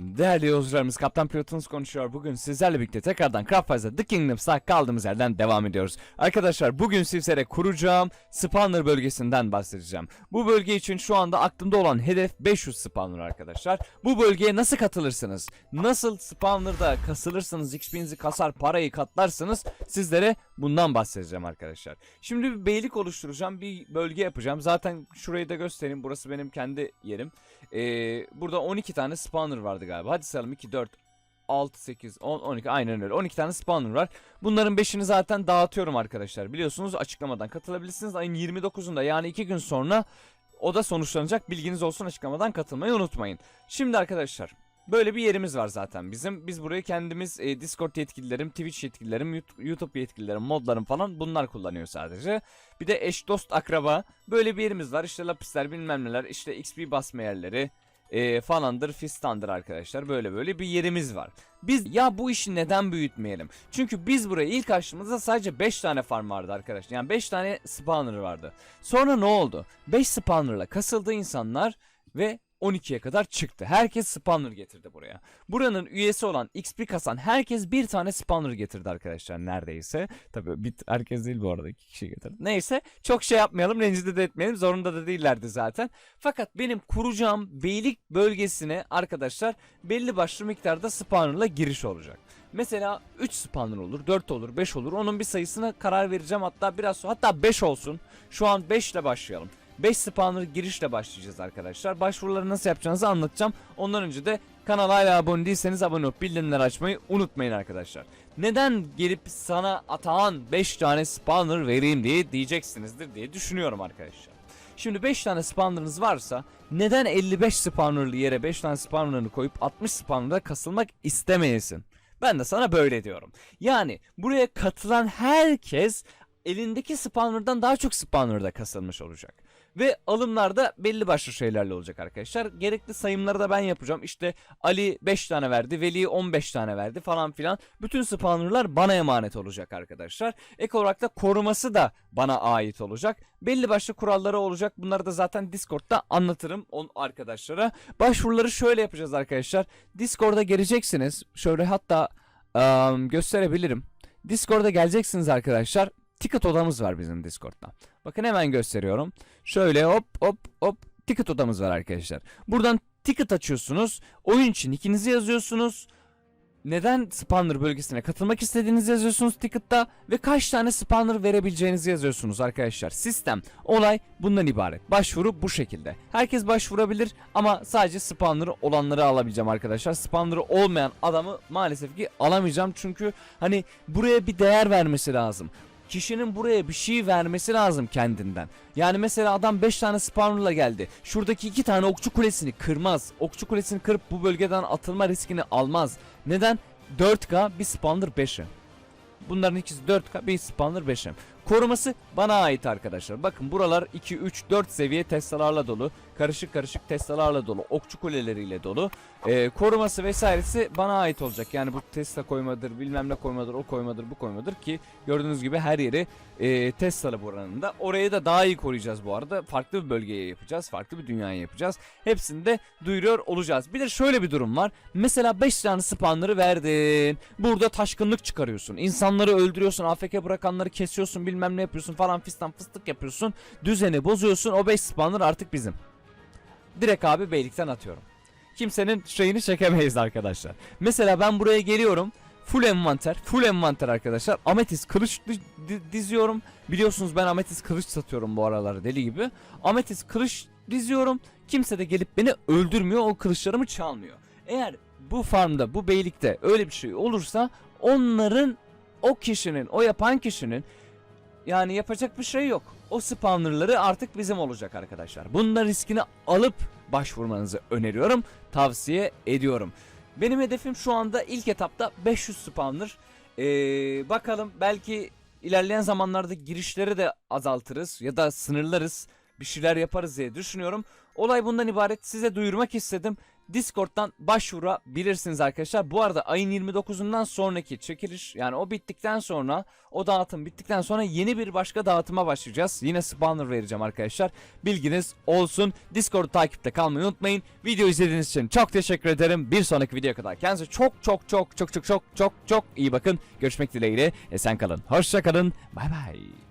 Değerli yolcularımız Kaptan Pilotunuz konuşuyor. Bugün sizlerle birlikte tekrardan Craftwise'da The Kingdoms'ta kaldığımız yerden devam ediyoruz. Arkadaşlar bugün sizlere kuracağım spawner bölgesinden bahsedeceğim. Bu bölge için şu anda aklımda olan hedef 500 spawner arkadaşlar. Bu bölgeye nasıl katılırsınız? Nasıl spawner'da kasılırsınız, XP'nizi kasar, parayı katlarsınız sizlere bundan bahsedeceğim arkadaşlar. Şimdi bir beylik oluşturacağım, bir bölge yapacağım. Zaten şurayı da göstereyim. Burası benim kendi yerim. Ee, burada 12 tane spawner vardı galiba. Hadi sayalım 2, 4, 6, 8, 10, 12 aynen öyle. 12 tane spawner var. Bunların 5'ini zaten dağıtıyorum arkadaşlar. Biliyorsunuz açıklamadan katılabilirsiniz. Ayın 29'unda yani 2 gün sonra o da sonuçlanacak. Bilginiz olsun açıklamadan katılmayı unutmayın. Şimdi arkadaşlar böyle bir yerimiz var zaten bizim. Biz burayı kendimiz e, Discord yetkililerim, Twitch yetkililerim, YouTube yetkililerim, modlarım falan bunlar kullanıyor sadece. Bir de eş dost akraba böyle bir yerimiz var. İşte lapisler bilmem neler işte XP basma yerleri e, falandır fistandır arkadaşlar. Böyle böyle bir yerimiz var. Biz ya bu işi neden büyütmeyelim? Çünkü biz buraya ilk açtığımızda sadece 5 tane farm vardı arkadaşlar. Yani 5 tane spawner vardı. Sonra ne oldu? 5 spawnerla kasıldı insanlar ve 12'ye kadar çıktı. Herkes spawner getirdi buraya. Buranın üyesi olan XP kasan herkes bir tane spawner getirdi arkadaşlar neredeyse. Tabii bir, herkes değil bu arada iki kişi getirdi. Neyse çok şey yapmayalım rencide de etmeyelim zorunda da değillerdi zaten. Fakat benim kuracağım beylik bölgesine arkadaşlar belli başlı miktarda spawnerla giriş olacak. Mesela 3 spawner olur, 4 olur, 5 olur. Onun bir sayısına karar vereceğim. Hatta biraz sonra hatta 5 olsun. Şu an 5 ile başlayalım. 5 spawner girişle başlayacağız arkadaşlar. Başvuruları nasıl yapacağınızı anlatacağım. Ondan önce de kanala hala abone değilseniz abone olup bildirimleri açmayı unutmayın arkadaşlar. Neden gelip sana atağan 5 tane spawner vereyim diye diyeceksinizdir diye düşünüyorum arkadaşlar. Şimdi 5 tane spawner'ınız varsa neden 55 spawner'lı yere 5 tane spawner'ını koyup 60 spawner'da kasılmak istemeyesin? Ben de sana böyle diyorum. Yani buraya katılan herkes elindeki spawner'dan daha çok spawner'da kasılmış olacak. Ve alımlarda belli başlı şeylerle olacak arkadaşlar. Gerekli sayımları da ben yapacağım. İşte Ali 5 tane verdi, Veli 15 tane verdi falan filan. Bütün spawnerlar bana emanet olacak arkadaşlar. Ek olarak da koruması da bana ait olacak. Belli başlı kuralları olacak. Bunları da zaten Discord'da anlatırım on arkadaşlara. Başvuruları şöyle yapacağız arkadaşlar. Discord'a geleceksiniz. Şöyle hatta ım, gösterebilirim. Discord'a geleceksiniz arkadaşlar. Ticket odamız var bizim Discord'da. Bakın hemen gösteriyorum. Şöyle hop hop hop ticket odamız var arkadaşlar. Buradan ticket açıyorsunuz. Oyun için ikinizi yazıyorsunuz. Neden spawner bölgesine katılmak istediğinizi yazıyorsunuz ticket'ta ve kaç tane spawner verebileceğinizi yazıyorsunuz arkadaşlar. Sistem, olay bundan ibaret. Başvuru bu şekilde. Herkes başvurabilir ama sadece spawner'ı olanları alabileceğim arkadaşlar. Spawner'ı olmayan adamı maalesef ki alamayacağım çünkü hani buraya bir değer vermesi lazım kişinin buraya bir şey vermesi lazım kendinden. Yani mesela adam 5 tane spawnerla geldi. Şuradaki 2 tane okçu kulesini kırmaz. Okçu kulesini kırıp bu bölgeden atılma riskini almaz. Neden? 4K bir spawner 5'i. Bunların ikisi 4K bir spawner 5'i. Koruması bana ait arkadaşlar. Bakın buralar 2, 3, 4 seviye Tesla'larla dolu. Karışık karışık Tesla'larla dolu. Okçu kuleleriyle dolu. Ee, koruması vesairesi bana ait olacak. Yani bu Tesla koymadır, bilmem ne koymadır, o koymadır, bu koymadır ki gördüğünüz gibi her yeri e, Tesla'lı buranın da. Orayı da daha iyi koruyacağız bu arada. Farklı bir bölgeye yapacağız. Farklı bir dünyaya yapacağız. Hepsini de duyuruyor olacağız. Bir de şöyle bir durum var. Mesela 5 tane spawner'ı verdin. Burada taşkınlık çıkarıyorsun. İnsanları öldürüyorsun. AFK bırakanları kesiyorsun. Bilmem ne yapıyorsun falan fistan fıstık yapıyorsun. Düzeni bozuyorsun. O 5 spawner artık bizim. Direkt abi beylikten atıyorum. Kimsenin şeyini çekemeyiz arkadaşlar. Mesela ben buraya geliyorum. Full envanter, full envanter arkadaşlar. Ametist kılıç di- di- diziyorum. Biliyorsunuz ben ametist kılıç satıyorum bu aralar deli gibi. Ametist kılıç diziyorum. Kimse de gelip beni öldürmüyor, o kılıçlarımı çalmıyor. Eğer bu farmda, bu beylikte öyle bir şey olursa onların o kişinin, o yapan kişinin yani yapacak bir şey yok. O spawnerları artık bizim olacak arkadaşlar. Bunda riskini alıp başvurmanızı öneriyorum, tavsiye ediyorum. Benim hedefim şu anda ilk etapta 500 spawner. Ee, bakalım belki ilerleyen zamanlarda girişleri de azaltırız ya da sınırlarız. Bir şeyler yaparız diye düşünüyorum. Olay bundan ibaret. Size duyurmak istedim. Discord'dan başvurabilirsiniz arkadaşlar. Bu arada ayın 29'undan sonraki çekiliş yani o bittikten sonra o dağıtım bittikten sonra yeni bir başka dağıtıma başlayacağız. Yine spawner vereceğim arkadaşlar. Bilginiz olsun. Discord takipte kalmayı unutmayın. Video izlediğiniz için çok teşekkür ederim. Bir sonraki videoya kadar kendinize çok çok çok çok çok çok çok çok iyi bakın. Görüşmek dileğiyle. Esen kalın. Hoşça kalın. Bay bay.